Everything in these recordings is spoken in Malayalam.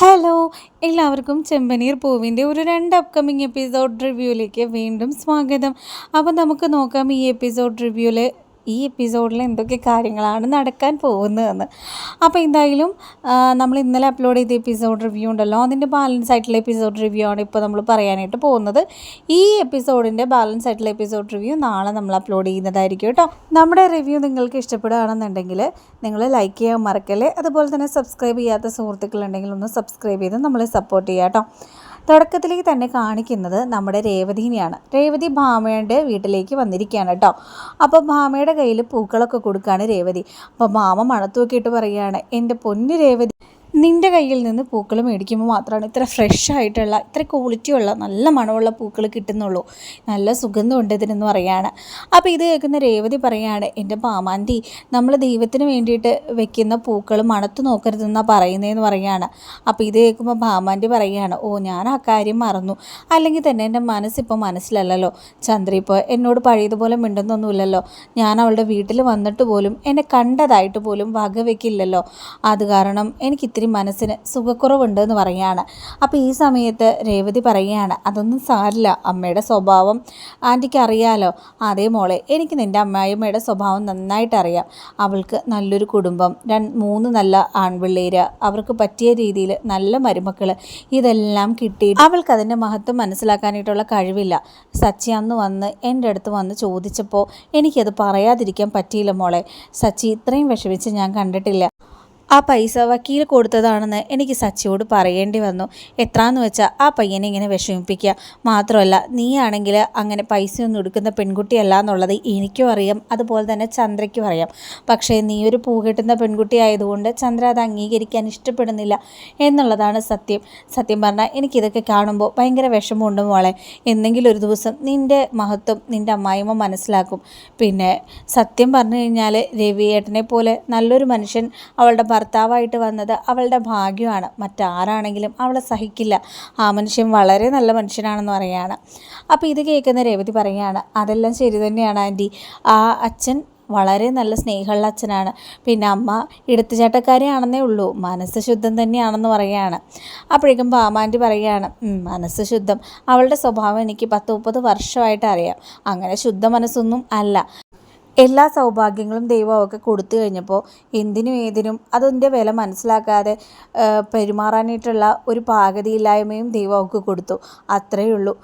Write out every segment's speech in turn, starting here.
ഹലോ എല്ലാവർക്കും ചെമ്പനീർ പൂവിന്റെ ഒരു രണ്ട് അപ്കമിങ് എപ്പിസോഡ് റിവ്യൂയിലേക്ക് വീണ്ടും സ്വാഗതം. അപ്പോൾ നമുക്ക് നോക്കാം ഈ എപ്പിസോഡ് റിവ്യൂവിൽ ഈ എപ്പിസോഡിൽ എന്തൊക്കെ കാര്യങ്ങളാണ് നടക്കാൻ പോകുന്നതെന്ന്. അപ്പോൾ എന്തായാലും നമ്മൾ ഇന്നലെ അപ്ലോഡ് ചെയ്ത എപ്പിസോഡ് റിവ്യൂ ഉണ്ടല്ലോ. അതിന്റെ ബാലൻസ് ആയിട്ടുള്ള എപ്പിസോഡ് റിവ്യൂ ആണ് ഇപ്പോൾ നമ്മൾ പറയാനായിട്ട് പോകുന്നത്. ഈ എപ്പിസോഡിന്റെ ബാലൻസ് ആയിട്ടുള്ള എപ്പിസോഡ് റിവ്യൂ നാളെ നമ്മൾ അപ്ലോഡ് ചെയ്യുന്നതായിരിക്കും കേട്ടോ. നമ്മുടെ റിവ്യൂ നിങ്ങൾക്ക് ഇഷ്ടപ്പെടുകയാണെന്നുണ്ടെങ്കിൽ നിങ്ങൾ ലൈക്ക് ചെയ്യാൻ മറക്കല്ലേ. അതുപോലെ തന്നെ സബ്സ്ക്രൈബ് ചെയ്യാത്ത സുഹൃത്തുക്കളുണ്ടെങ്കിൽ ഒന്ന് സബ്സ്ക്രൈബ് ചെയ്ത് നമ്മളെ സപ്പോർട്ട് ചെയ്യാം കേട്ടോ. തുടക്കത്തിലേക്ക് തന്നെ കാണിക്കുന്നത് നമ്മുടെ രേവതിനെയാണ്. രേവതി ഭാമയുടെ വീട്ടിലേക്ക് വന്നിരിക്കുകയാണ് കേട്ടോ. അപ്പോൾ ഭാമയുടെ കയ്യിൽ പൂക്കളൊക്കെ കൊടുക്കുകയാണ് രേവതി. അപ്പോൾ ഭാമ മണത്തു നോക്കിയിട്ട് പറയുകയാണ് എന്റെ പൊന്നു രേവതി നിന്റെ കയ്യിൽ നിന്ന് പൂക്കൾ മേടിക്കുമ്പോൾ മാത്രമാണ് ഇത്ര ഫ്രഷ് ആയിട്ടുള്ള ഇത്ര ക്വാളിറ്റി ഉള്ള നല്ല മണമുള്ള പൂക്കൾ കിട്ടുന്നുള്ളൂ. നല്ല സുഗന്ധമുണ്ട് ഇതിനെന്ന് പറയാണ്. അപ്പോൾ ഇത് കേൾക്കുന്ന രേവതി പറയാണ് എന്റെ പാമാന്തി നമ്മൾ ദൈവത്തിന് വേണ്ടിയിട്ട് വെക്കുന്ന പൂക്കൾ മണത്ത് നോക്കരുതെന്നാണ് പറയുന്നതെന്ന് പറയാണ്. അപ്പോൾ ഇത് കേൾക്കുമ്പോൾ ഭാമാന്തി പറയുകയാണ് ഓ ഞാൻ ആ കാര്യം മറന്നു. അല്ലെങ്കിൽ തന്നെ എന്റെ മനസ്സിപ്പോൾ മനസ്സിലല്ലല്ലോ. ചന്ദ്ര ഇപ്പോൾ എന്നോട് പഴയതുപോലെ മിണ്ടുന്നൊന്നുമില്ലല്ലോ. ഞാൻ അവളുടെ വീട്ടിൽ വന്നിട്ട് പോലും എന്നെ കണ്ടതായിട്ട് പോലും വകവെക്കില്ലല്ലോ. അത് കാരണം എനിക്ക് ഇത്തിരി മനസ്സിന് സുഖക്കുറവുണ്ട് എന്ന് പറയുകയാണ്. അപ്പോൾ ഈ സമയത്ത് രേവതി പറയുകയാണ് അതൊന്നും സാരില്ല അമ്മയുടെ സ്വഭാവം ആന്റിക്ക് അറിയാലോ. അതേ മോളെ എനിക്ക് നിന്റെ അമ്മായിമ്മയുടെ സ്വഭാവം നന്നായിട്ട് അറിയാം. അവൾക്ക് നല്ലൊരു കുടുംബം രണ്ട് മൂന്ന് നല്ല ആൺപിള്ളേര് അവർക്ക് പറ്റിയ രീതിയിൽ നല്ല മരുമക്കൾ ഇതെല്ലാം കിട്ടി അവൾക്ക് അതിന്റെ മഹത്വം മനസ്സിലാക്കാനായിട്ടുള്ള കഴിവില്ല. സച്ചി അന്ന് വന്ന് എന്റെ അടുത്ത് വന്ന് ചോദിച്ചപ്പോൾ എനിക്കത് പറയാതിരിക്കാൻ പറ്റിയില്ല മോളെ. സച്ചി ഇത്രയും വിഷമിച്ച് ഞാൻ കണ്ടിട്ടില്ല. ആ പൈസ വക്കീൽ കൊടുത്തതാണെന്ന് എനിക്ക് സച്ചിയോട് പറയേണ്ടി വന്നു. എത്രാന്ന് വെച്ചാൽ ആ പയ്യനെ ഇങ്ങനെ വിഷമിപ്പിക്കുക മാത്രമല്ല നീയാണെങ്കിൽ അങ്ങനെ പൈസയൊന്നും എടുക്കുന്ന പെൺകുട്ടിയല്ല എന്നുള്ളത് എനിക്കും അറിയാം. അതുപോലെ തന്നെ ചന്ദ്രയ്ക്കും അറിയാം. പക്ഷേ നീ ഒരു പൂ കെട്ടുന്ന പെൺകുട്ടി ആയതുകൊണ്ട് ചന്ദ്ര അത് അംഗീകരിക്കാൻ ഇഷ്ടപ്പെടുന്നില്ല എന്നുള്ളതാണ് സത്യം. സത്യം പറഞ്ഞാൽ എനിക്കിതൊക്കെ കാണുമ്പോൾ ഭയങ്കര വിഷമമുണ്ട് മോളെ. എന്തെങ്കിലും ഒരു ദിവസം നിന്റെ മഹത്വം നിന്റെ അമ്മായിമ്മ മനസ്സിലാക്കും. പിന്നെ സത്യം പറഞ്ഞു കഴിഞ്ഞാൽ രവിയേട്ടനെ പോലെ നല്ലൊരു മനുഷ്യൻ അവളുടെ ഭർത്താവായിട്ട് വന്നത് അവളുടെ ഭാഗ്യമാണ്. മറ്റാരാണെങ്കിലും അവളെ സഹിക്കില്ല. ആ മനുഷ്യൻ വളരെ നല്ല മനുഷ്യനാണെന്ന് പറയുകയാണ് അപ്പോൾ ഇത് കേൾക്കുന്ന രേവതി പറയുകയാണ് അതെല്ലാം ശരി തന്നെയാണ് ആന്റി. ആ അച്ഛൻ വളരെ നല്ല സ്നേഹമുള്ള അച്ഛനാണ്. പിന്നെ അമ്മ എടുത്തുചാട്ടക്കാരിയാണെന്നേ ഉള്ളൂ. മനസ്സ് ശുദ്ധം തന്നെയാണെന്ന് പറയുകയാണ് അപ്പോഴേക്കും പാമാന്റെ പറയുകയാണ് മനസ്സ് ശുദ്ധം. അവളുടെ സ്വഭാവം എനിക്ക് പത്ത് മുപ്പത് വർഷമായിട്ട് അറിയാം. അങ്ങനെ ശുദ്ധ മനസ്സൊന്നും അല്ല. എല്ലാ സൗഭാഗ്യങ്ങളും ദൈവം അവൾക്ക് കൊടുത്തു കഴിഞ്ഞപ്പോൾ എന്തിനും ഏതിനും അതിന്റെ വില മനസ്സിലാക്കാതെ പെരുമാറാനായിട്ടുള്ള ഒരു പാകതയില്ലായ്മയും ദൈവം അവൾക്ക് കൊടുത്തു. അത്രയേ ഉള്ളൂ.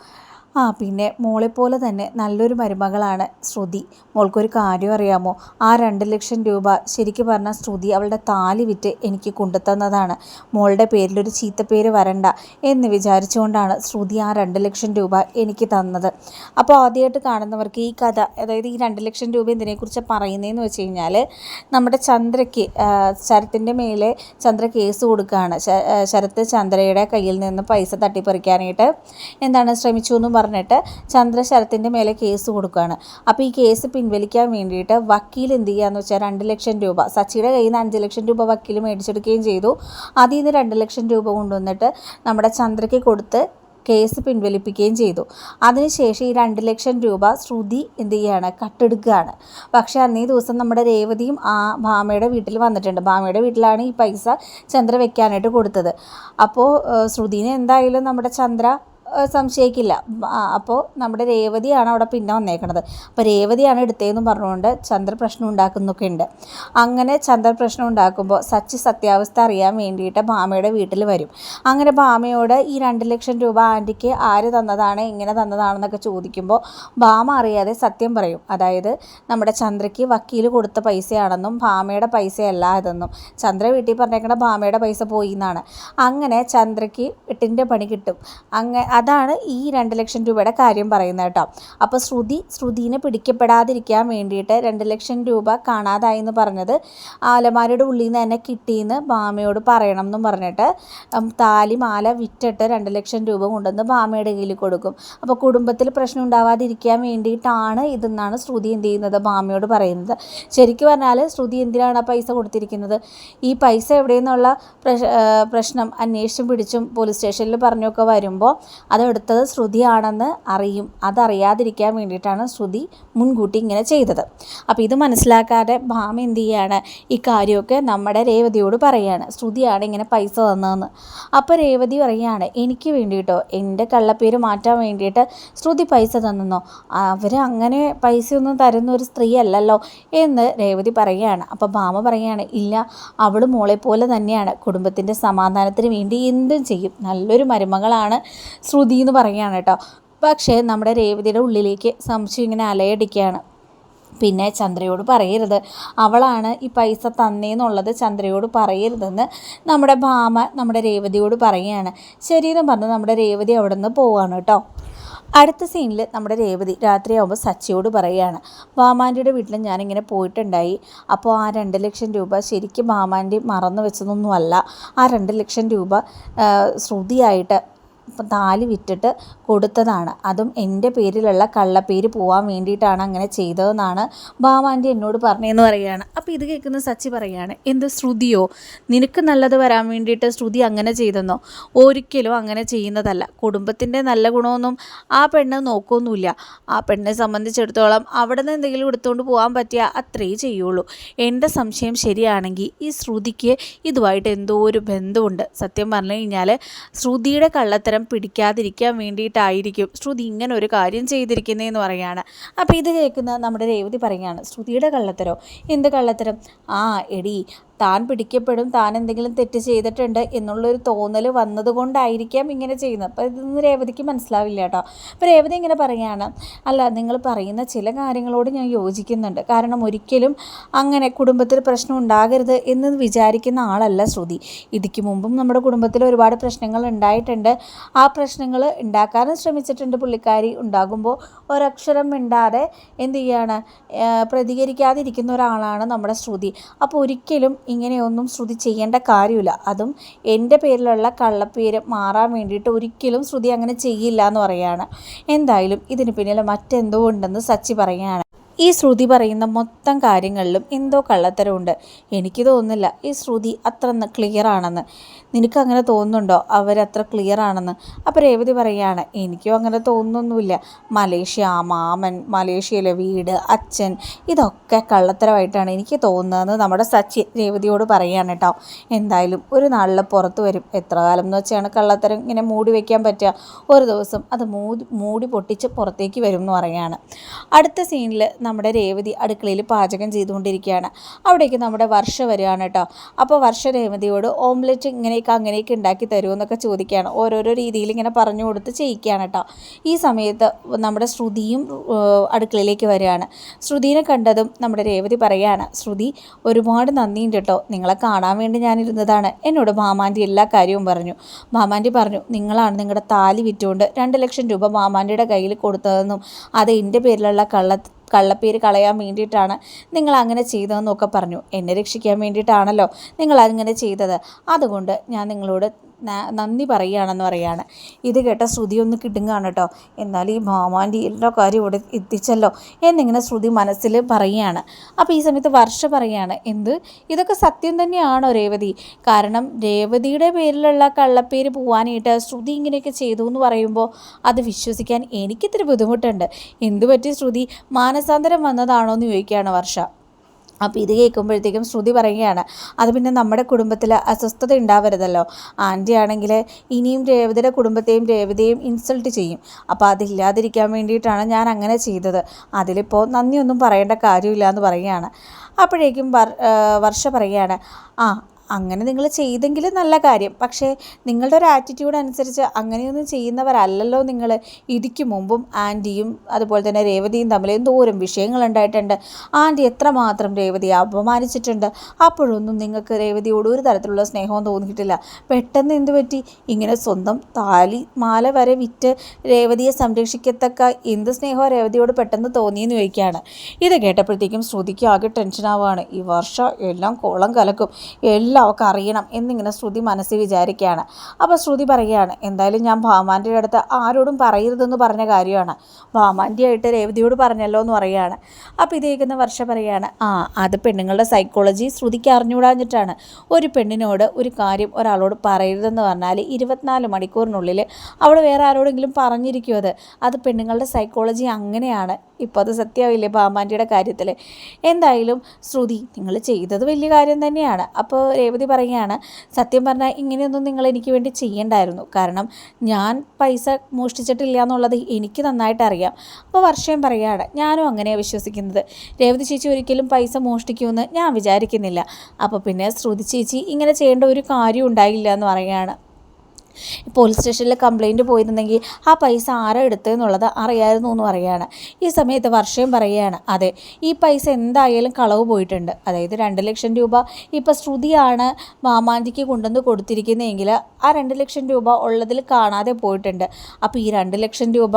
ആ പിന്നെ മോളെപ്പോലെ തന്നെ നല്ലൊരു മരുമകളാണ് ശ്രുതി. മോൾക്കൊരു കാര്യം അറിയാമോ? ആ രണ്ട് ലക്ഷം രൂപ ശരിക്കും പറഞ്ഞാൽ ശ്രുതി അവളുടെ താലി വിറ്റ് എനിക്ക് കൊണ്ടുതന്നതാണ് മോളുടെ പേരിലൊരു ചീത്തപ്പേര് വരണ്ട എന്ന് വിചാരിച്ചുകൊണ്ടാണ് ശ്രുതി ആ രണ്ട് ലക്ഷം രൂപ എനിക്ക് തന്നത്. അപ്പോൾ ആദ്യമായിട്ട് കാണുന്നവർക്ക് ഈ കഥ അതായത് ഈ രണ്ട് ലക്ഷം രൂപ എന്തിനെക്കുറിച്ച് പറയുന്നതെന്ന് വെച്ച് കഴിഞ്ഞാൽ നമ്മുടെ ചന്ദ്രയ്ക്ക് ശരത്തിന്റെ മേലെ ചന്ദ്ര കേസ് കൊടുക്കുകയാണ്. ശരത്ത് ചന്ദ്രയുടെ കയ്യിൽ നിന്ന് പൈസ തട്ടിപ്പറിക്കാനായിട്ട് എന്താണ് ശ്രമിച്ചു എന്ന് പറഞ്ഞിട്ട് ചന്ദ്രശരത്തിന്റെ മേലെ കേസ് കൊടുക്കുകയാണ്. അപ്പോൾ ഈ കേസ് പിൻവലിക്കാൻ വേണ്ടിയിട്ട് വക്കീൽ എന്ത് ചെയ്യുകയെന്ന് വെച്ചാൽ രണ്ട് ലക്ഷം രൂപ സച്ചിയുടെ കയ്യിൽ നിന്ന് അഞ്ച് ലക്ഷം രൂപ വക്കീൽ മേടിച്ചെടുക്കുകയും ചെയ്തു. അതിൽ നിന്ന് രണ്ട് ലക്ഷം രൂപ കൊണ്ടുവന്നിട്ട് നമ്മുടെ ചന്ദ്രയ്ക്ക് കൊടുത്ത് കേസ് പിൻവലിപ്പിക്കുകയും ചെയ്തു. അതിനുശേഷം ഈ രണ്ട് ലക്ഷം രൂപ ശ്രുതി എന്ത് ചെയ്യുകയാണ്? കട്ടെടുക്കുകയാണ്. പക്ഷേ അന്നേ ദിവസം നമ്മുടെ രേവതിയും ആ ഭാമയുടെ വീട്ടിൽ വന്നിട്ടുണ്ട്. ഭാമയുടെ വീട്ടിലാണ് ഈ പൈസ ചന്ദ്ര വെക്കാനായിട്ട് കൊടുത്തത്. അപ്പോൾ ശ്രുതിനെ എന്തായാലും നമ്മുടെ ചന്ദ്ര സംശയിക്കില്ല. അപ്പോൾ നമ്മുടെ രേവതിയാണ് അവിടെ പിന്നെ വന്നേക്കണത്. അപ്പോൾ രേവതിയാണ് എടുത്തതെന്ന് പറഞ്ഞുകൊണ്ട് ചന്ദ്ര പ്രശ്നം ഉണ്ടാക്കുന്നൊക്കെ ഉണ്ട്. അങ്ങനെ ചന്ദ്ര പ്രശ്നം ഉണ്ടാക്കുമ്പോൾ സച്ചി സത്യാവസ്ഥ അറിയാൻ വേണ്ടിയിട്ട് ഭാമയുടെ വീട്ടിൽ വരും. അങ്ങനെ ഭാമയോട് ഈ രണ്ട് ലക്ഷം രൂപ ആന്റിക്ക് ആര് തന്നതാണ് എങ്ങനെ തന്നതാണെന്നൊക്കെ ചോദിക്കുമ്പോൾ ഭാമ അറിയാതെ സത്യം പറയും. അതായത് നമ്മുടെ ചന്ദ്രയ്ക്ക് വക്കീൽ കൊടുത്ത പൈസയാണെന്നും ഭാമയുടെ പൈസയല്ല ഇതെന്നും ചന്ദ്ര വീട്ടിൽ പറഞ്ഞേക്കണ ഭാമയുടെ പൈസ പോയി എന്നാണ് അങ്ങനെ ചന്ദ്രയ്ക്ക് എട്ടിന്റെ പണി കിട്ടും. അങ്ങ അതാണ് ഈ രണ്ട് ലക്ഷം രൂപയുടെ കാര്യം പറയുന്നത് കേട്ടോ. അപ്പോൾ ശ്രുതി ശ്രുതിനെ പിടിക്കപ്പെടാതിരിക്കാൻ വേണ്ടിയിട്ട് രണ്ട് ലക്ഷം രൂപ കാണാതായി എന്ന് പറഞ്ഞത് ആലമാരയുടെ ഉള്ളിൽ നിന്ന് തന്നെ കിട്ടിയെന്ന് ബാമയോട് പറയണം എന്നും പറഞ്ഞിട്ട് താലി മാല വിറ്റിട്ട് രണ്ട് ലക്ഷം രൂപ കൊണ്ടുവന്ന് ബാമയുടെ കയ്യിൽ കൊടുക്കും. അപ്പോൾ കുടുംബത്തിൽ പ്രശ്നം ഉണ്ടാവാതിരിക്കാൻ വേണ്ടിയിട്ടാണ് ഇതെന്നാണ് ശ്രുതി എന്ത് ചെയ്യുന്നത് ബാമയോട് പറയുന്നത്. ശരിക്കും പറഞ്ഞാൽ ശ്രുതി എന്തിനാണ് ആ പൈസ കൊടുത്തിരിക്കുന്നത്? ഈ പൈസ എവിടെ നിന്നുള്ള പ്രശ്നം അന്വേഷിച്ചും പിടിച്ചും പോലീസ് സ്റ്റേഷനിൽ പറഞ്ഞൊക്കെ വരുമ്പോൾ അതെടുത്തത് ശ്രുതിയാണെന്ന് അറിയും. അതറിയാതിരിക്കാൻ വേണ്ടിയിട്ടാണ് ശ്രുതി മുൻകൂട്ടി ഇങ്ങനെ ചെയ്തത്. അപ്പോൾ ഇത് മനസ്സിലാക്കാതെ ഭാമ എന്ത് ചെയ്യാണ്? ഈ കാര്യമൊക്കെ നമ്മുടെ രേവതിയോട് പറയാണ്. ശ്രുതിയാണ് ഇങ്ങനെ പൈസ തന്നതെന്ന്. അപ്പോൾ രേവതി പറയുകയാണ് എനിക്ക് വേണ്ടിയിട്ടോ? എന്റെ കള്ളപ്പേര് മാറ്റാൻ വേണ്ടിയിട്ട് ശ്രുതി പൈസ തന്നെന്നോ? അവർ അങ്ങനെ പൈസയൊന്നും തരുന്ന ഒരു സ്ത്രീ അല്ലല്ലോ? എന്ന് രേവതി പറയുകയാണ്. അപ്പോൾ ഭാമ പറയുകയാണ് ഇല്ല അവൾ മോളെ പോലെ തന്നെയാണ്. കുടുംബത്തിന്റെ സമാധാനത്തിന് വേണ്ടി എന്തും ചെയ്യും. നല്ലൊരു മരുമകളാണ് ശ്രുതി എന്ന് പറയുകയാണ് കേട്ടോ. പക്ഷേ നമ്മുടെ രേവതിയുടെ ഉള്ളിലേക്ക് സംശയം ഇങ്ങനെ അലയടിക്കുകയാണ്. പിന്നെ ചന്ദ്രയോട് പറയരുത്. അവളാണ് ഈ പൈസ തന്നേന്നുള്ളത് ചന്ദ്രയോട് പറയരുതെന്ന് നമ്മുടെ ഭാമ നമ്മുടെ രേവതിയോട് പറയുകയാണ്. ശരീരം പറഞ്ഞ് നമ്മുടെ രേവതി അവിടെ നിന്ന് പോവാണ് കേട്ടോ. അടുത്ത സീനിൽ നമ്മുടെ രേവതി രാത്രിയാവുമ്പോൾ സച്ചിയോട് പറയുകയാണ്. ഭാമാന്റെ വീട്ടിൽ ഞാനിങ്ങനെ പോയിട്ടുണ്ടായി. അപ്പോൾ ആ രണ്ട് ലക്ഷം രൂപ ശരിക്കും ഭാമാന്റെ മറന്നു വെച്ചതൊന്നുമല്ല. ആ രണ്ട് ലക്ഷം രൂപ ശ്രുതിയായിട്ട് താലി വിറ്റിട്ട് കൊടുത്തതാണ്. അതും എന്റെ പേരിലുള്ള കള്ളപ്പേര് പോവാൻ വേണ്ടിയിട്ടാണ് അങ്ങനെ ചെയ്തതെന്നാണ് ഭാമാന്റെ എന്നോട് പറഞ്ഞതെന്ന് പറയുകയാണ്. അപ്പോൾ ഇത് കേൾക്കുന്ന സച്ചി പറയുകയാണ് എന്ത് ശ്രുതിയോ? നിനക്ക് നല്ലത് വരാൻ വേണ്ടിയിട്ട് ശ്രുതി അങ്ങനെ ചെയ്തെന്നോ? ഒരിക്കലും അങ്ങനെ ചെയ്യുന്നതല്ല. കുടുംബത്തിന്റെ നല്ല ഗുണമൊന്നും ആ പെണ്ണ് നോക്കൊന്നുമില്ല. ആ പെണ്ണെ സംബന്ധിച്ചിടത്തോളം അവിടെ നിന്ന് എന്തെങ്കിലും എടുത്തുകൊണ്ട് പോകാൻ പറ്റിയാൽ അത്രേ ചെയ്യുള്ളൂ. എന്റെ സംശയം ശരിയാണെങ്കിൽ ഈ ശ്രുതിക്ക് ഇതുമായിട്ട് എന്തോ ഒരു ബന്ധമുണ്ട്. സത്യം പറഞ്ഞു കഴിഞ്ഞാൽ ശ്രുതിയുടെ കള്ളത്തരം പിടിക്കാതിരിക്കാൻ വേണ്ടിയിട്ടായിരിക്കും ശ്രുതി ഇങ്ങനെ ഒരു കാര്യം ചെയ്തിരിക്കുന്നതെന്ന് പറയാണ്. അപ്പോൾ ഇത് കേൾക്കുന്ന നമ്മുടെ രേവതി പറയുകയാണ് ശ്രുതിയുടെ കള്ളത്തരോ? എന്ത് കള്ളത്തരം? ആ എടി താൻ പിടിക്കപ്പെടും താൻ എന്തെങ്കിലും തെറ്റ് ചെയ്തിട്ടുണ്ട് എന്നുള്ളൊരു തോന്നൽ വന്നതുകൊണ്ടായിരിക്കാം ഇങ്ങനെ ചെയ്യുന്നത്. അപ്പോൾ ഇതൊന്നും രേവതിക്ക് മനസ്സിലാവില്ല കേട്ടോ. അപ്പോൾ രേവതി ഇങ്ങനെ പറയുകയാണ് അല്ല നിങ്ങൾ പറയുന്ന ചില കാര്യങ്ങളോട് ഞാൻ യോജിക്കുന്നുണ്ട്. കാരണം ഒരിക്കലും അങ്ങനെ കുടുംബത്തിൽ പ്രശ്നം ഉണ്ടാകരുത് എന്ന് വിചാരിക്കുന്ന ആളല്ല ശ്രുതി. ഇതിക്ക് മുമ്പും നമ്മുടെ കുടുംബത്തിൽ ഒരുപാട് പ്രശ്നങ്ങൾ ഉണ്ടായിട്ടുണ്ട്. ആ പ്രശ്നങ്ങൾ ഉണ്ടാക്കാനും ശ്രമിച്ചിട്ടുണ്ട് പുള്ളിക്കാരി. ഉണ്ടാകുമ്പോൾ ഒരക്ഷരം മിണ്ടാതെ എന്ത് ചെയ്യാണ് പ്രതികരിക്കാതിരിക്കുന്ന ഒരാളാണ് നമ്മുടെ ശ്രുതി. അപ്പോൾ ഒരിക്കലും ഇങ്ങനെയൊന്നും ശ്രുതി ചെയ്യേണ്ട കാര്യമില്ല. അതും എന്റെ പേരിലുള്ള കള്ളപ്പേര് മാറാൻ വേണ്ടിയിട്ട് ഒരിക്കലും ശ്രുതി അങ്ങനെ ചെയ്യില്ല എന്ന് പറയുകയാണ്. എന്തായാലും ഇതിന് പിന്നിൽ മറ്റെന്തോ ഉണ്ടെന്ന് സച്ചി പറയുകയാണ്. ഈ ശ്രുതി പറയുന്ന മൊത്തം കാര്യങ്ങളിലും എന്തോ കള്ളത്തരമുണ്ട്. എനിക്ക് തോന്നുന്നില്ല ഈ ശ്രുതി അത്ര ക്ലിയർ ആണെന്ന്. നിനക്ക് അങ്ങനെ തോന്നുന്നുണ്ടോ? അവരത്ര ക്ലിയർ ആണെന്ന്. അപ്പോൾ രേവതി പറയുകയാണ് എനിക്കും അങ്ങനെ തോന്നുന്നൊന്നുമില്ല മലേഷ്യ മാമൻ മലേഷ്യയിലെ വീട് അച്ഛൻ ഇതൊക്കെ കള്ളത്തരമായിട്ടാണ് എനിക്ക് തോന്നുന്നതെന്ന് നമ്മുടെ സച്ചി രേവതിയോട് പറയുകയാണ് കേട്ടോ. എന്തായാലും ഒരു നാളിൽ പുറത്ത് വരും. എത്ര കാലം എന്ന് വെച്ചാണ് കള്ളത്തരം ഇങ്ങനെ മൂടി വയ്ക്കാൻ പറ്റുക? ഒരു ദിവസം അത് മൂടി മൂടി പൊട്ടിച്ച് പുറത്തേക്ക് വരും എന്ന് പറയുകയാണ് അടുത്ത സീനിൽ നമ്മുടെ രേവതി അടുക്കളയിൽ പാചകം ചെയ്തുകൊണ്ടിരിക്കുകയാണ്. അവിടേക്ക് നമ്മുടെ വർഷ വരികയാണ് കേട്ടോ. അപ്പോൾ വർഷ രേവതിയോട് ഓംലെറ്റ് ഇങ്ങനെയൊക്കെ അങ്ങനെയൊക്കെ ഉണ്ടാക്കി തരുമെന്നൊക്കെ ചോദിക്കുകയാണ്. ഓരോരോ രീതിയിൽ ഇങ്ങനെ പറഞ്ഞു കൊടുത്ത് ചെയ്യിക്കുകയാണ് കേട്ടോ. ഈ സമയത്ത് നമ്മുടെ ശ്രുതിയും അടുക്കളയിലേക്ക് വരികയാണ്. ശ്രുതിനെ കണ്ടതും നമ്മുടെ രേവതി പറയുകയാണ് ശ്രുതി ഒരുപാട് നന്ദിയുണ്ട് കേട്ടോ. നിങ്ങളെ കാണാൻ വേണ്ടി ഞാനിരുന്നതാണ് എന്നോട് മാമാന്റെ എല്ലാ കാര്യവും പറഞ്ഞു. മാമാന്റെ പറഞ്ഞു നിങ്ങളാണ് നിങ്ങളുടെ താലി വിറ്റുകൊണ്ട് രണ്ട് ലക്ഷം രൂപ മാമാന്റെ കയ്യിൽ കൊടുത്തതെന്നും അത് എന്റെ പേരിലുള്ള കള്ള കള്ളപ്പേര് കളയാൻ വേണ്ടിയിട്ടാണ് നിങ്ങൾ അങ്ങനെ ചെയ്തതെന്നൊക്കെ പറഞ്ഞു. എന്നെ രക്ഷിക്കാൻ വേണ്ടിയിട്ടാണല്ലോ നിങ്ങൾ അങ്ങനെ ചെയ്തത്. അതുകൊണ്ട് ഞാൻ നിങ്ങളോട് നന്ദി പറയുകയാണെന്ന് പറയാണ് ഇത് കേട്ട ശ്രുതി ഒന്ന് കിടുങ്ങാണ് കേട്ടോ. എന്നാൽ ഈ ഭാമാന്റെ എല്ലാ കാര്യം ഇവിടെ എത്തിച്ചല്ലോ എന്നിങ്ങനെ ശ്രുതി മനസ്സിൽ പറയുകയാണ്. അപ്പോൾ ഈ സമയത്ത് വർഷ പറയുകയാണ് എന്ത്? ഇതൊക്കെ സത്യം തന്നെയാണോ രേവതി? കാരണം രേവതിയുടെ പേരിലുള്ള കള്ളപ്പേര് പോവാനായിട്ട് ശ്രുതി ഇങ്ങനെയൊക്കെ ചെയ്തു എന്ന് പറയുമ്പോൾ അത് വിശ്വസിക്കാൻ എനിക്കിത്തിരി ബുദ്ധിമുട്ടുണ്ട്. എന്തു പറ്റി ശ്രുതി? മാനസാന്തരം വന്നതാണോ എന്ന് ചോദിക്കുകയാണ് വർഷ. അപ്പോൾ ഇത് കേൾക്കുമ്പോഴത്തേക്കും ശ്രുതി പറയുകയാണ് അത് പിന്നെ നമ്മുടെ കുടുംബത്തിൽ അസ്വസ്ഥത ഉണ്ടാവരുതല്ലോ. ആന്റി ആണെങ്കിൽ ഇനിയും രേവതിയുടെ കുടുംബത്തെയും രേവതിയെയും ഇൻസൾട്ട് ചെയ്യും. അപ്പോൾ അതില്ലാതിരിക്കാൻ വേണ്ടിയിട്ടാണ് ഞാൻ അങ്ങനെ ചെയ്തത്. അതിലിപ്പോൾ നന്ദിയൊന്നും പറയേണ്ട കാര്യമില്ല എന്ന് പറയുകയാണ്. അപ്പോഴേക്കും വർഷ പറയുകയാണ് ആ അങ്ങനെ നിങ്ങൾ ചെയ്തെങ്കിൽ നല്ല കാര്യം. പക്ഷേ നിങ്ങളുടെ ഒരു ആറ്റിറ്റ്യൂഡ് അനുസരിച്ച് അങ്ങനെയൊന്നും ചെയ്യുന്നവരല്ലല്ലോ നിങ്ങൾ. ഇതിക്ക് മുമ്പും ആന്റിയും അതുപോലെ തന്നെ രേവതിയും തമ്മിൽ എന്തോരം വിഷയങ്ങളുണ്ടായിട്ടുണ്ട് ആന്റി എത്രമാത്രം രേവതിയെ അപമാനിച്ചിട്ടുണ്ട്. അപ്പോഴൊന്നും നിങ്ങൾക്ക് രേവതിയോട് ഒരു തരത്തിലുള്ള സ്നേഹവും തോന്നിയിട്ടില്ല. പെട്ടെന്ന് എന്ത് പറ്റി? ഇങ്ങനെ സ്വന്തം താലി മാല വരെ വിറ്റ് രേവതിയെ സംരക്ഷിക്കത്തക്ക എന്ത് സ്നേഹമോ രേവതിയോട് പെട്ടെന്ന് തോന്നിയെന്ന് ചോദിക്കുകയാണ്. ഇത് കേട്ടപ്പോഴത്തേക്കും ശ്രുതിക്ക് ആകെ ടെൻഷനാവുകയാണ് ഈ വർഷം എല്ലാം കോളം കലക്കും. എല്ലാം എല്ലാം അവൾക്ക് അറിയണം എന്നിങ്ങനെ ശ്രുതി മനസ്സിൽ വിചാരിക്കുകയാണ്. അപ്പോൾ ശ്രുതി പറയുകയാണ് എന്തായാലും ഞാൻ ഭാമാന്റെ അടുത്ത് ആരോടും പറയരുതെന്ന് പറഞ്ഞ കാര്യമാണ്. ഭാമാന്റെ ആയിട്ട് രേവതിയോട് പറഞ്ഞല്ലോ എന്ന് പറയുകയാണ്. അപ്പോൾ ഇതേക്കുന്ന വർഷ പറയുകയാണ് ആ അത് പെണ്ണുങ്ങളുടെ സൈക്കോളജി ശ്രുതിക്ക് അറിഞ്ഞുകൂടാഞ്ഞിട്ടാണ്. ഒരു പെണ്ണിനോട് ഒരു കാര്യം ഒരാളോട് പറയരുതെന്ന് പറഞ്ഞാൽ ഇരുപത്തിനാല് മണിക്കൂറിനുള്ളിൽ അവൾ വേറെ ആരോടെങ്കിലും പറഞ്ഞിരിക്കും അത് അത് പെണ്ണുങ്ങളുടെ സൈക്കോളജി അങ്ങനെയാണ്. ഇപ്പോൾ അത് സത്യമാവില്ലേ ഭാമാന്റിയുടെ കാര്യത്തിൽ എന്തായാലും ശ്രുതി നിങ്ങൾ ചെയ്തത് വലിയ കാര്യം തന്നെയാണ്. അപ്പോൾ രേവതി പറയുകയാണ് സത്യം പറഞ്ഞാൽ ഇങ്ങനെയൊന്നും നിങ്ങൾ എനിക്ക് വേണ്ടി ചെയ്യണ്ടായിരുന്നു. കാരണം ഞാൻ പൈസ മോഷ്ടിച്ചിട്ടില്ല എന്നുള്ളത് എനിക്ക് നന്നായിട്ട് അറിയാം. അപ്പോൾ വർഷം പറയുകയാണ് ഞാനും അങ്ങനെയാണ് വിശ്വസിക്കുന്നത്. രേവതി ചേച്ചി ഒരിക്കലും പൈസ മോഷ്ടിക്കുമെന്ന് ഞാൻ വിചാരിക്കുന്നില്ല. അപ്പോൾ പിന്നെ ശ്രുതി ചേച്ചി ഇങ്ങനെ ചെയ്യേണ്ട ഒരു കാര്യം ഉണ്ടായില്ല എന്ന് പറയുകയാണ്. പോലീസ് സ്റ്റേഷനിൽ കംപ്ലയിന്റ് പോയിരുന്നെങ്കിൽ ആ പൈസ ആരാ എടുത്തതെന്നുള്ളത് അറിയായിരുന്നു എന്ന് പറയുകയാണ്. ഈ സമയത്ത് വർഷയും പറയുകയാണ് അതെ ഈ പൈസ എന്തായാലും കളവ് പോയിട്ടുണ്ട്. അതായത് രണ്ട് ലക്ഷം രൂപ ഇപ്പോൾ ശ്രുതിയാണ് മാമാന്തിക്ക് കൊണ്ടുവന്ന് കൊടുത്തിരിക്കുന്നതെങ്കിൽ ആ രണ്ട് ലക്ഷം രൂപ ഉള്ളതിൽ കാണാതെ പോയിട്ടുണ്ട്. അപ്പോൾ ഈ രണ്ട് ലക്ഷം രൂപ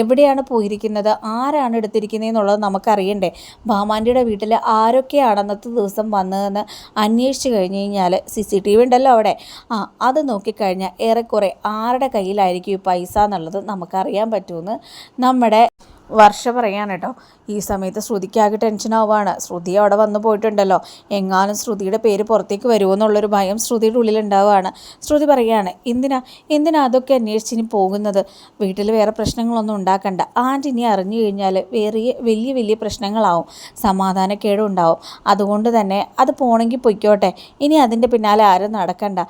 എവിടെയാണ് പോയിരിക്കുന്നത്? ആരാണ് എടുത്തിരിക്കുന്നത് എന്നുള്ളത് നമുക്കറിയണ്ടേ. ഭാമാന്റിയുടെ വീട്ടിൽ ആരൊക്കെയാണ് അന്നത്തെ ദിവസം വന്നതെന്ന് അന്വേഷിച്ച് കഴിഞ്ഞ് കഴിഞ്ഞാൽ സി സി ടി വി ഉണ്ടല്ലോ അവിടെ. ആ അത് നോക്കിക്കഴിഞ്ഞാൽ ഏറെക്കുറെ ആരുടെ കയ്യിലായിരിക്കും ഈ പൈസ എന്നുള്ളത് നമുക്കറിയാൻ പറ്റുമെന്ന് നമ്മുടെ വർഷ പറയാണ് കേട്ടോ. ഈ സമയത്ത് ശ്രുതിക്കാകെ ടെൻഷൻ ടെൻഷനാവുകയാണ് ശ്രുതി അവിടെ വന്നു പോയിട്ടുണ്ടല്ലോ. എങ്ങാനും ശ്രുതിയുടെ പേര് പുറത്തേക്ക് വരുമോ എന്നുള്ളൊരു ഭയം ശ്രുതിയുടെ ഉള്ളിലുണ്ടാവുകയാണ് ശ്രുതി പറയുകയാണ് എന്തിനാ? എന്തിനാ അതൊക്കെ അന്വേഷിച്ചിന് പോകുന്നത്? വീട്ടിൽ വേറെ പ്രശ്നങ്ങളൊന്നും ഉണ്ടാക്കണ്ട. ആന്റി ഇനി അറിഞ്ഞു കഴിഞ്ഞാൽ വേറെ വലിയ വലിയ പ്രശ്നങ്ങളാവും. സമാധാനക്കേടും ഉണ്ടാവും അതുകൊണ്ട് തന്നെ അത് പോണെങ്കിൽ പൊയ്ക്കോട്ടെ. ഇനി അതിന്റെ പിന്നാലെ ആരും നടക്കണ്ട.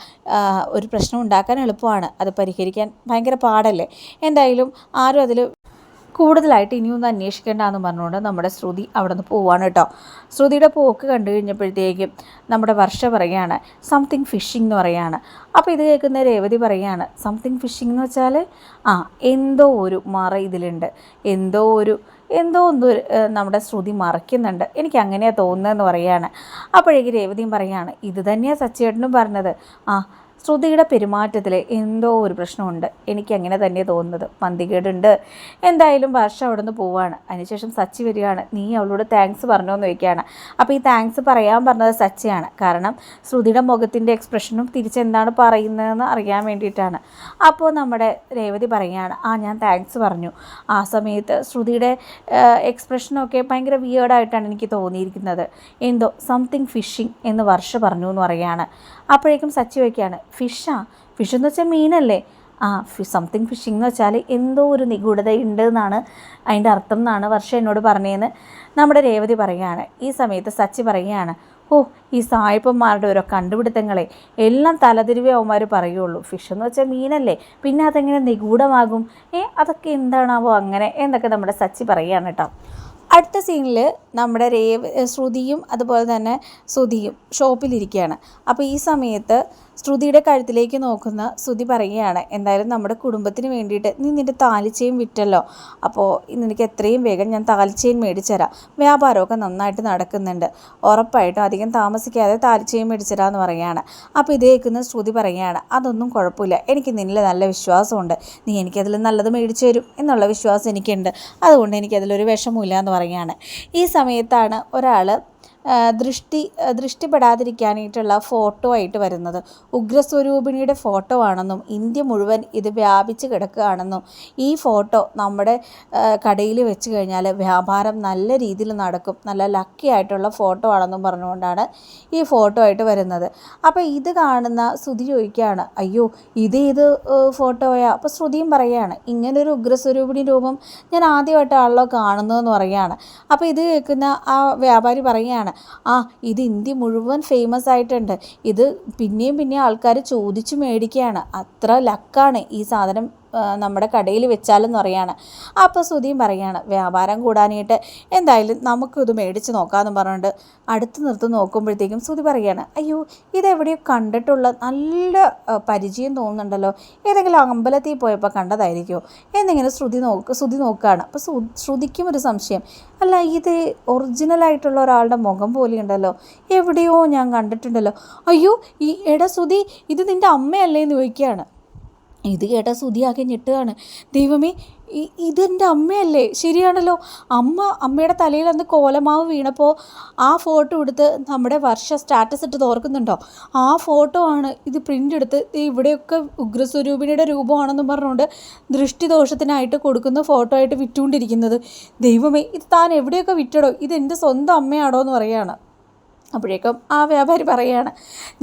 ഒരു പ്രശ്നം ഉണ്ടാക്കാൻ എളുപ്പമാണ്. അത് പരിഹരിക്കാൻ ഭയങ്കര പാടല്ലേ? എന്തായാലും ആരും അതിൽ കൂടുതലായിട്ട് ഇനിയൊന്നും അന്വേഷിക്കേണ്ടെന്ന് പറഞ്ഞുകൊണ്ട് നമ്മുടെ ശ്രുതി അവിടെ നിന്ന് പോവാണ് കേട്ടോ. ശ്രുതിയുടെ പോക്ക് കണ്ടു കഴിഞ്ഞപ്പോഴത്തേക്കും നമ്മുടെ വർഷ പറയുകയാണ് സംതിങ് ഫിഷിംഗ് എന്ന് പറയുകയാണ്. അപ്പോൾ ഇത് കേൾക്കുന്ന രേവതി പറയുകയാണ് സംതിങ് ഫിഷിംഗ് എന്ന് വെച്ചാൽ ആ എന്തോ ഒരു മറ ഇതിലുണ്ട്. എന്തോ ഒരു എന്തോ ഒന്ന് നമ്മുടെ ശ്രുതി മറയ്ക്കുന്നുണ്ട്. എനിക്ക് അങ്ങനെയാണ് തോന്നുന്നതെന്ന് പറയുകയാണ്. അപ്പോഴേക്ക് രേവതിയും പറയുകയാണ് ഇത് തന്നെയാണ് സച്ചേട്ടനും പറഞ്ഞത്. ആ ശ്രുതിയുടെ പെരുമാറ്റത്തിൽ എന്തോ ഒരു പ്രശ്നമുണ്ട്. എനിക്ക് അങ്ങനെ തന്നെ തോന്നുന്നത്. പന്തികേടുണ്ട് എന്തായാലും വർഷ അവിടെ നിന്ന് പോവാണ്. അതിനുശേഷം സച്ചി വരികയാണ്. നീ അവളോട് താങ്ക്സ് പറഞ്ഞോ എന്ന് ചോദിക്കുകയാണ്. അപ്പോൾ ഈ താങ്ക്സ് പറയാൻ പറഞ്ഞത് സച്ചിയാണ്. കാരണം ശ്രുതിയുടെ മുഖത്തിന്റെ എക്സ്പ്രഷനും തിരിച്ചെന്താണ് പറയുന്നതെന്ന് അറിയാൻ വേണ്ടിയിട്ടാണ്. അപ്പോൾ നമ്മുടെ രേവതി പറയുകയാണ് ആ ഞാൻ താങ്ക്സ് പറഞ്ഞു. ആ സമയത്ത് ശ്രുതിയുടെ എക്സ്പ്രഷനൊക്കെ ഭയങ്കര വിയേർഡായിട്ടാണ് എനിക്ക് തോന്നിയിരിക്കുന്നത്. എന്തോ സംതിങ് ഫിഷിംഗ് എന്ന് വർഷ പറഞ്ഞു എന്ന് പറയുകയാണ്. അപ്പോഴേക്കും സച്ചി വയ്ക്കുകയാണ് ഫിഷാ? ഫിഷ് എന്ന് വെച്ചാൽ മീനല്ലേ? ആ സംതിങ് ഫിഷിംഗ് എന്ന് വെച്ചാൽ എന്തോ ഒരു നിഗൂഢതയുണ്ട് എന്നാണ് അതിന്റെ അർത്ഥം എന്നാണ് വർഷ എന്നോട് പറഞ്ഞതെന്ന് നമ്മുടെ രേവതി പറയുകയാണ്. ഈ സമയത്ത് സച്ചി പറയുകയാണ് ഓ ഈ സായിപ്പന്മാരുടെ ഓരോ കണ്ടുപിടുത്തങ്ങളെ എല്ലാം തലതിരിവേ അവന്മാർ പറയുള്ളൂ. ഫിഷ് എന്ന് വെച്ചാൽ മീനല്ലേ? പിന്നെ അതെങ്ങനെ നിഗൂഢമാകും? ഏ അതൊക്കെ എന്താണാവോ അങ്ങനെ? എന്നൊക്കെ നമ്മുടെ സച്ചി പറയുകയാണ് കേട്ടോ. അടുത്ത സീനിൽ നമ്മുടെ രേവ ശ്രുതിയും അതുപോലെ തന്നെ ശ്രുതിയും ഷോപ്പിലിരിക്കുകയാണ്. അപ്പോൾ ഈ സമയത്ത് ശ്രുതിയുടെ കഴുത്തിലേക്ക് നോക്കുന്ന ശ്രുതി പറയുകയാണ് എന്തായാലും നമ്മുടെ കുടുംബത്തിന് വേണ്ടിയിട്ട് നീ നിന്റെ താലിച്ചയും വിറ്റല്ലോ. അപ്പോൾ നിനക്ക് എത്രയും വേഗം ഞാൻ താലിച്ചയും മേടിച്ചുതരാം വ്യാപാരമൊക്കെ നന്നായിട്ട് നടക്കുന്നുണ്ട്. ഉറപ്പായിട്ടും അധികം താമസിക്കാതെ താലിച്ചയും മേടിച്ചുതരാമെന്ന് പറയുകയാണ്. അപ്പോൾ ഇത് കേൾക്കുന്ന ശ്രുതി പറയുകയാണ് അതൊന്നും കുഴപ്പമില്ല. എനിക്ക് നിന്നിൽ നല്ല വിശ്വാസമുണ്ട്. നീ എനിക്കതിൽ നല്ലത് മേടിച്ചു തരും എന്നുള്ള വിശ്വാസം എനിക്കുണ്ട്. അതുകൊണ്ട് എനിക്കതിലൊരു വിഷമമില്ല എന്ന് പറയുകയാണ്. ഈ സമയത്താണ് ഒരാൾ ദൃഷ്ടി ദൃഷ്ടിപ്പെടാതിരിക്കാനായിട്ടുള്ള ഫോട്ടോ ആയിട്ട് വരുന്നത്. ഉഗ്രസ്വരൂപിണിയുടെ ഫോട്ടോ ആണെന്നും ഇന്ത്യ മുഴുവൻ ഇത് വ്യാപിച്ച് കിടക്കുകയാണെന്നും ഈ ഫോട്ടോ നമ്മുടെ കടയിൽ വെച്ച് കഴിഞ്ഞാൽ വ്യാപാരം നല്ല രീതിയിൽ നടക്കും നല്ല ലക്കി ആയിട്ടുള്ള ഫോട്ടോ ആണെന്നും പറഞ്ഞുകൊണ്ടാണ് ഈ ഫോട്ടോ ആയിട്ട് വരുന്നത്. അപ്പോൾ ഇത് കാണുന്ന ശ്രുതി ചോദിക്കുകയാണ് അയ്യോ ഇത് ഏത് ഫോട്ടോയാ? അപ്പോൾ ശ്രുതിയും പറയുകയാണ് ഇങ്ങനൊരു ഉഗ്രസ്വരൂപിണി രൂപം ഞാൻ ആദ്യമായിട്ടാണല്ലോ കാണുന്നതെന്ന് പറയുകയാണ്. അപ്പോൾ ഇത് കേൾക്കുന്ന ആ വ്യാപാരി പറയുകയാണ് ആ ഇത് ഇന്ത്യ മുഴുവൻ ഫേമസ് ആയിട്ടുണ്ട്. ഇത് പിന്നെയും പിന്നെയും ആൾക്കാർ ചോദിച്ചു മേടിക്കുകയാണ്. അത്ര ലക്കാണ് ഈ സാധനം നമ്മുടെ കടയിൽ വെച്ചാലെന്ന് പറയാണ്. അപ്പോൾ സുധിയും പറയാണ് വ്യാപാരം കൂടാനായിട്ട് എന്തായാലും നമുക്കിത് മേടിച്ച് നോക്കാമെന്ന് പറഞ്ഞുകൊണ്ട് അടുത്ത് നിർത്തി നോക്കുമ്പോഴത്തേക്കും സുധി പറയാണ് അയ്യോ ഇതെവിടെയോ കണ്ടിട്ടുള്ള നല്ല പരിചയം തോന്നുന്നുണ്ടല്ലോ. ഏതെങ്കിലും അമ്പലത്തിൽ പോയപ്പോൾ കണ്ടതായിരിക്കുമോ എന്നിങ്ങനെ ശ്രുതി നോക്ക് ശ്രുതി നോക്കുകയാണ് അപ്പോൾ ശ്രുതിക്കും ഒരു സംശയം അല്ല ഇത് ഒറിജിനലായിട്ടുള്ള ഒരാളുടെ മുഖം പോലെ ഉണ്ടല്ലോ എവിടെയോ ഞാൻ കണ്ടിട്ടുണ്ടല്ലോ. അയ്യോ ഈ എടാ ശ്രുതി ഇത് നിന്റെ അമ്മയല്ലേ? എന്ന് ചോദിക്കുകയാണ്. ഇത് കേട്ട സുതിയാകെ ഞെട്ടുകയാണ്. ദൈവമേ ഇതെന്റെ അമ്മയല്ലേ? ശരിയാണല്ലോ. അമ്മ അമ്മയുടെ തലയിൽ അന്ന് കോലമാവ് വീണപ്പോൾ ആ ഫോട്ടോ എടുത്ത് നമ്മുടെ വർഷ സ്റ്റാറ്റസ് ഇട്ട് തോർക്കുന്നുണ്ടോ ആ ഫോട്ടോ ആണ് ഇത് പ്രിന്റ് എടുത്ത് ഇവിടെയൊക്കെ ഉഗ്രസ്വരൂപിണിയുടെ രൂപമാണെന്നും പറഞ്ഞുകൊണ്ട് ദൃഷ്ടിദോഷത്തിനായിട്ട് കൊടുക്കുന്ന ഫോട്ടോ ആയിട്ട് വിറ്റുകൊണ്ടിരിക്കുന്നത്. ദൈവമേ ഇത് താൻ എവിടെയൊക്കെ വിറ്റടോ? ഇത് സ്വന്തം അമ്മയാണോ എന്ന് പറയുകയാണ്. അപ്പോഴേക്കും ആ വ്യാപാരി പറയുകയാണ്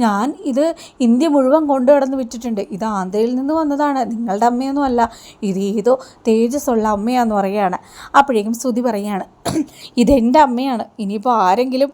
ഞാൻ ഇത് ഇന്ത്യ മുഴുവൻ കൊണ്ടു കടന്ന് വിറ്റിട്ടുണ്ട്. ഇത് ആന്ധ്രയിൽ നിന്ന് വന്നതാണ്. നിങ്ങളുടെ അമ്മയൊന്നും അല്ല. ഇത് ഏതോ തേജസ്സുള്ള അമ്മയാന്ന് പറയുകയാണ്. അപ്പോഴേക്കും സ്തുതി പറയുകയാണ് ഇതെന്റെ അമ്മയാണ്. ഇനിയിപ്പോൾ ആരെങ്കിലും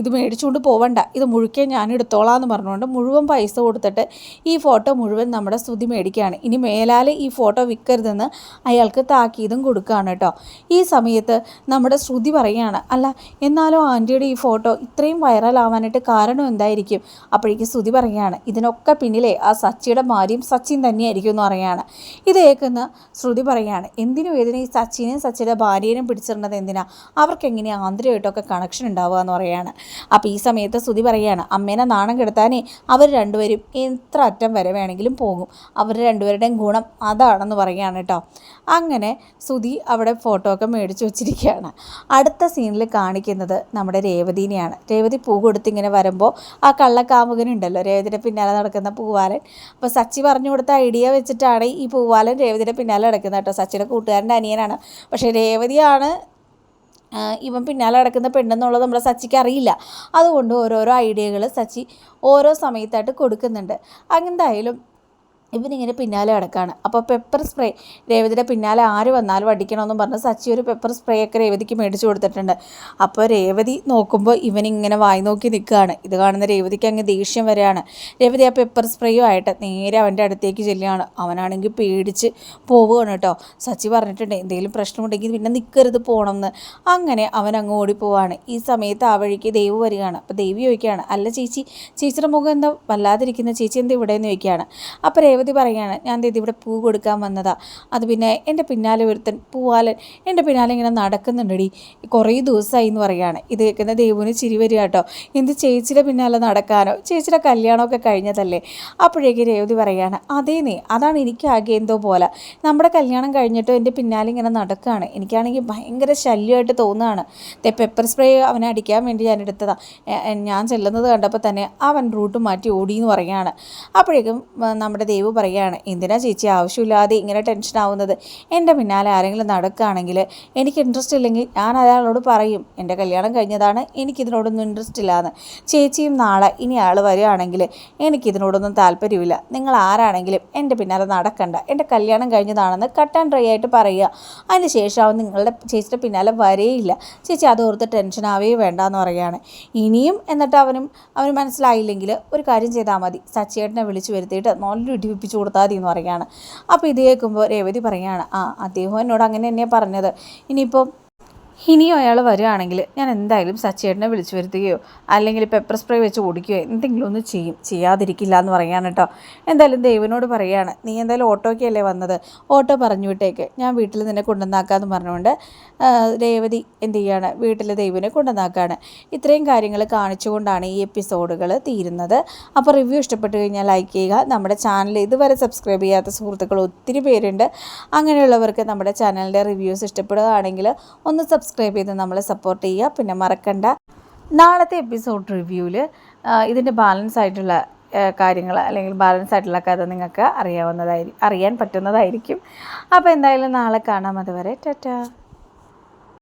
ഇത് മേടിച്ചുകൊണ്ട് പോവണ്ട. ഇത് മുഴുക്കെ ഞാൻ എടുത്തോളാം എന്ന് പറഞ്ഞുകൊണ്ട് മുഴുവൻ പൈസ കൊടുത്തിട്ട് ഈ ഫോട്ടോ മുഴുവൻ നമ്മുടെ സ്തുതി മേടിക്കുകയാണ്. ഇനി മേലാൽ ഈ ഫോട്ടോ വിൽക്കരുതെന്ന് അയാൾക്ക് താക്കീതും കൊടുക്കുകയാണ് കേട്ടോ. ഈ സമയത്ത് നമ്മുടെ ശ്രുതി പറയുകയാണ് അല്ല എന്നാലും ആന്റിയുടെ ഈ ഫോട്ടോ ഇത്രയും വൈറലാവാനായിട്ട് കാരണം എന്തായിരിക്കും? അപ്പോഴേക്കും സ്തുതി പറയുകയാണ് ഇതിനൊക്കെ പിന്നിലെ ആ സച്ചിയുടെ ഭാര്യയും സച്ചിൻ തന്നെയായിരിക്കും എന്ന് പറയുകയാണ്. ഇത് കേൾക്കുന്ന ശ്രുതി പറയുകയാണ് എന്തിനും ഏതിനും ഈ സച്ചിനെയും സച്ചിയുടെ ഭാര്യയെയും പിടിച്ചിരുന്നത് എന്തിനാ? അവർക്ക് എങ്ങനെയാണ് ആന്തരികമായിട്ടൊക്കെ കണക്ഷൻ ഉണ്ടാവുക എന്ന് പറയുകയാണ്. അപ്പോൾ ഈ സമയത്ത് സ്തുതി പറയുകയാണ് അമ്മേനെ നാണം കെടുത്താനേ അവർ രണ്ടുപേരും എത്ര അറ്റം വരെ വേണമെങ്കിലും പോകും. അവർ രണ്ടുപേരുടെയും ഗുണം അതാണെന്ന് പറയുകയാണ് കേട്ടോ. അങ്ങനെ സുധി അവിടെ ഫോട്ടോ ഒക്കെ മേടിച്ചു വെച്ചിരിക്കുകയാണ്. അടുത്ത സീനിൽ കാണിക്കുന്നത് നമ്മുടെ രേവതിനെയാണ്. രേവതി പൂ കൊടുത്തിങ്ങനെ വരുമ്പോൾ ആ കള്ളക്കാമുകനുണ്ടല്ലോ രേവതിയുടെ പിന്നാലെ നടക്കുന്ന പൂവാലൻ. അപ്പോൾ സച്ചി പറഞ്ഞു കൊടുത്ത ഐഡിയ വെച്ചിട്ടാണ് ഈ പൂവാലൻ രേവതിയുടെ പിന്നാലെ നടക്കുന്നത് കേട്ടോ. സച്ചിയുടെ കൂട്ടുകാരന്റെ അനിയനാണ്. പക്ഷേ രേവതിയാണ് ഇവൻ പിന്നാലെ നടക്കുന്ന പെണ്ണെന്നുള്ളത് നമ്മുടെ സച്ചിക്ക് അറിയില്ല. അതുകൊണ്ട് ഓരോരോ ഐഡിയകൾ സച്ചി ഓരോ സമയത്തായിട്ട് കൊടുക്കുന്നുണ്ട്. എന്തായാലും ഇവനിങ്ങനെ പിന്നാലെ കിടക്കുകയാണ് അപ്പോൾ പെപ്പർ സ്പ്രേ രേവതിയുടെ പിന്നാലെ ആര് വന്നാലും അടിക്കണമെന്നും പറഞ്ഞ് സച്ചി ഒരു പെപ്പർ സ്പ്രേ ഒക്കെ രേവതിക്ക് മേടിച്ചു കൊടുത്തിട്ടുണ്ട്. അപ്പോൾ രേവതി നോക്കുമ്പോൾ ഇവനിങ്ങനെ വായി നോക്കി നിൽക്കുകയാണ്. ഇത് കാണുന്ന രേവതിക്ക് അങ്ങ് ദേഷ്യം വരെയാണ് രേവതി ആ പെപ്പർ സ്പ്രേയും ആയിട്ട് നേരെ അവന്റെ അടുത്തേക്ക് ചെല്ലുകയാണ്. അവനാണെങ്കിൽ പേടിച്ച് പോവുകയാണ് കേട്ടോ. സച്ചി പറഞ്ഞിട്ടുണ്ട് എന്തെങ്കിലും പ്രശ്നമുണ്ടെങ്കിൽ പിന്നെ നിൽക്കരുത് പോകണമെന്ന് അങ്ങനെ അവൻ അങ്ങ് ഓടിപ്പോവാണ്. ഈ സമയത്ത് ആ വഴിക്ക് ദേവ് വരികയാണ്. അപ്പോൾ ദേവി ചോദിക്കുകയാണ് അല്ല ചേച്ചി ചേച്ചിയുടെ മുഖം എന്താ? വല്ലാതിരിക്കുന്ന. ചേച്ചി എന്താ ഇവിടെ എന്ന് ചോദിക്കുകയാണ്. അപ്പോൾ രേവതി രേവതി പറയുകയാണ് ഞാൻ ദീദി ഇവിടെ പൂ കൊടുക്കാൻ വന്നതാ. അത് പിന്നെ എന്റെ പിന്നാലെ ഒരുത്തൻ പൂവാലൻ എന്റെ പിന്നാലെ ഇങ്ങനെ നടക്കുന്നുണ്ടടി. കുറേ ദിവസമായി എന്ന് പറയുകയാണ്. ഇത് കേൾക്കുന്ന ദേവുവിന് ചിരി വരിക കേട്ടോ. എന്ത് ചേച്ചിയുടെ പിന്നാലെ നടക്കാനോ? ചേച്ചിയുടെ കല്യാണമൊക്കെ കഴിഞ്ഞതല്ലേ? അപ്പോഴേക്ക് രേവതി പറയുകയാണ് അതേ നീ അതാണ് എനിക്ക് ആകെ എന്തോ പോലെ. നമ്മുടെ കല്യാണം കഴിഞ്ഞിട്ടോ എന്റെ പിന്നാലെ ഇങ്ങനെ നടക്കുകയാണ് എനിക്കാണെങ്കിൽ ഭയങ്കര ശല്യമായിട്ട് തോന്നുകയാണ്. പെപ്പർ സ്പ്രേ അവനെ അടിക്കാൻ വേണ്ടി ഞാൻ എടുത്തതാണ് ഞാൻ ചെല്ലുന്നത് കണ്ടപ്പോൾ തന്നെ അവൻ റൂട്ട് മാറ്റി ഓടി എന്ന് പറയുകയാണ്. അപ്പോഴേക്കും നമ്മുടെ ദേവ് പറയുകയാണ് എന്തിനാ ചേച്ചി ആവശ്യമില്ലാതെ ഇങ്ങനെ ടെൻഷൻ ആവുന്നത്? എന്റെ പിന്നാലെ ആരെങ്കിലും നടക്കുകയാണെങ്കിൽ എനിക്ക് ഇൻട്രസ്റ്റ് ഇല്ലെങ്കിൽ ഞാൻ അയാളോട് പറയും എന്റെ കല്യാണം കഴിഞ്ഞതാണ് എനിക്കിതിനോടൊന്നും ഇൻട്രസ്റ്റ് ഇല്ലാന്ന്. ചേച്ചിയും നാളെ ഇനി ആൾ വരികയാണെങ്കിൽ എനിക്കിതിനോടൊന്നും താല്പര്യമില്ല. നിങ്ങൾ ആരാണെങ്കിലും എന്റെ പിന്നാലെ നടക്കണ്ട. എന്റെ കല്യാണം കഴിഞ്ഞതാണെന്ന് കട്ട് ആൻഡ് ഡ്രൈ ആയിട്ട് പറയുക. അതിന് ശേഷം നിങ്ങളുടെ ചേച്ചിയുടെ പിന്നാലെ വരേയില്ല. ചേച്ചി അതോർത്ത് വേണ്ട എന്ന് പറയുകയാണ്. ഇനിയും എന്നിട്ട് അവനും അവന് മനസ്സിലായില്ലെങ്കിൽ ഒരു കാര്യം ചെയ്താൽ മതി. സച്ചിയേട്ടനെ വിളിച്ചു വരുത്തിയിട്ട് നല്ലൊരു ഇടിവിപ്പിച്ച് കൊടുത്താൽ മതി എന്ന് പറയുകയാണ്. അപ്പോൾ ഇത് കേൾക്കുമ്പോൾ രേവതി പറയുകയാണ് ആ അദ്ദേഹം എന്നോട് അങ്ങനെ തന്നെയാണ് പറഞ്ഞത്. ഇനിയിപ്പം ഇനിയും അയാൾ വരികയാണെങ്കിൽ ഞാൻ എന്തായാലും സച്ചേട്ടനെ വിളിച്ചു വരുത്തുകയോ അല്ലെങ്കിൽ പെപ്പർ സ്പ്രേ വെച്ച് ഓടിക്കുകയോ എന്തെങ്കിലും ഒന്ന് ചെയ്യും. ചെയ്യാതിരിക്കില്ല എന്ന് പറയാണ് കേട്ടോ. എന്തായാലും ദൈവനോട് പറയുകയാണ് നീ എന്തായാലും ഓട്ടോയ്ക്കല്ലേ വന്നത്? ഓട്ടോ പറഞ്ഞു വിട്ടേക്ക്. ഞാൻ വീട്ടിൽ നിന്നെ കൊണ്ടുവന്നാക്കാമെന്ന് പറഞ്ഞുകൊണ്ട് രേവതി എന്ത് ചെയ്യാണ്? വീട്ടിൽ ദൈവനെ കൊണ്ടുവന്നാക്കാണ്. ഇത്രയും കാര്യങ്ങൾ കാണിച്ചുകൊണ്ടാണ് ഈ എപ്പിസോഡുകൾ തീരുന്നത്. അപ്പോൾ റിവ്യൂ ഇഷ്ടപ്പെട്ടു കഴിഞ്ഞാൽ ലൈക്ക് ചെയ്യുക. നമ്മുടെ ചാനൽ ഇതുവരെ സബ്സ്ക്രൈബ് ചെയ്യാത്ത സുഹൃത്തുക്കൾ ഒത്തിരി പേരുണ്ട്. അങ്ങനെയുള്ളവർക്ക് നമ്മുടെ ചാനലിന്റെ റിവ്യൂസ് ഇഷ്ടപ്പെടുകയാണെങ്കിൽ ഒന്ന് സബ്സ്ക്രൈബ് സബ്സ്ക്രൈബ് ചെയ്ത് നമ്മളെ സപ്പോർട്ട് ചെയ്യുക. പിന്നെ മറക്കണ്ട. നാളത്തെ എപ്പിസോഡ് റിവ്യൂവിൽ ഇതിന്റെ ബാലൻസ് ആയിട്ടുള്ള കാര്യങ്ങൾ അല്ലെങ്കിൽ ബാലൻസ് ആയിട്ടുള്ള കഥ നിങ്ങൾക്ക് അറിയാവുന്നതായി അറിയാൻ പറ്റുന്നതായിരിക്കും. അപ്പോൾ എന്തായാലും നാളെ കാണാം അതുവരെ. ടാറ്റ.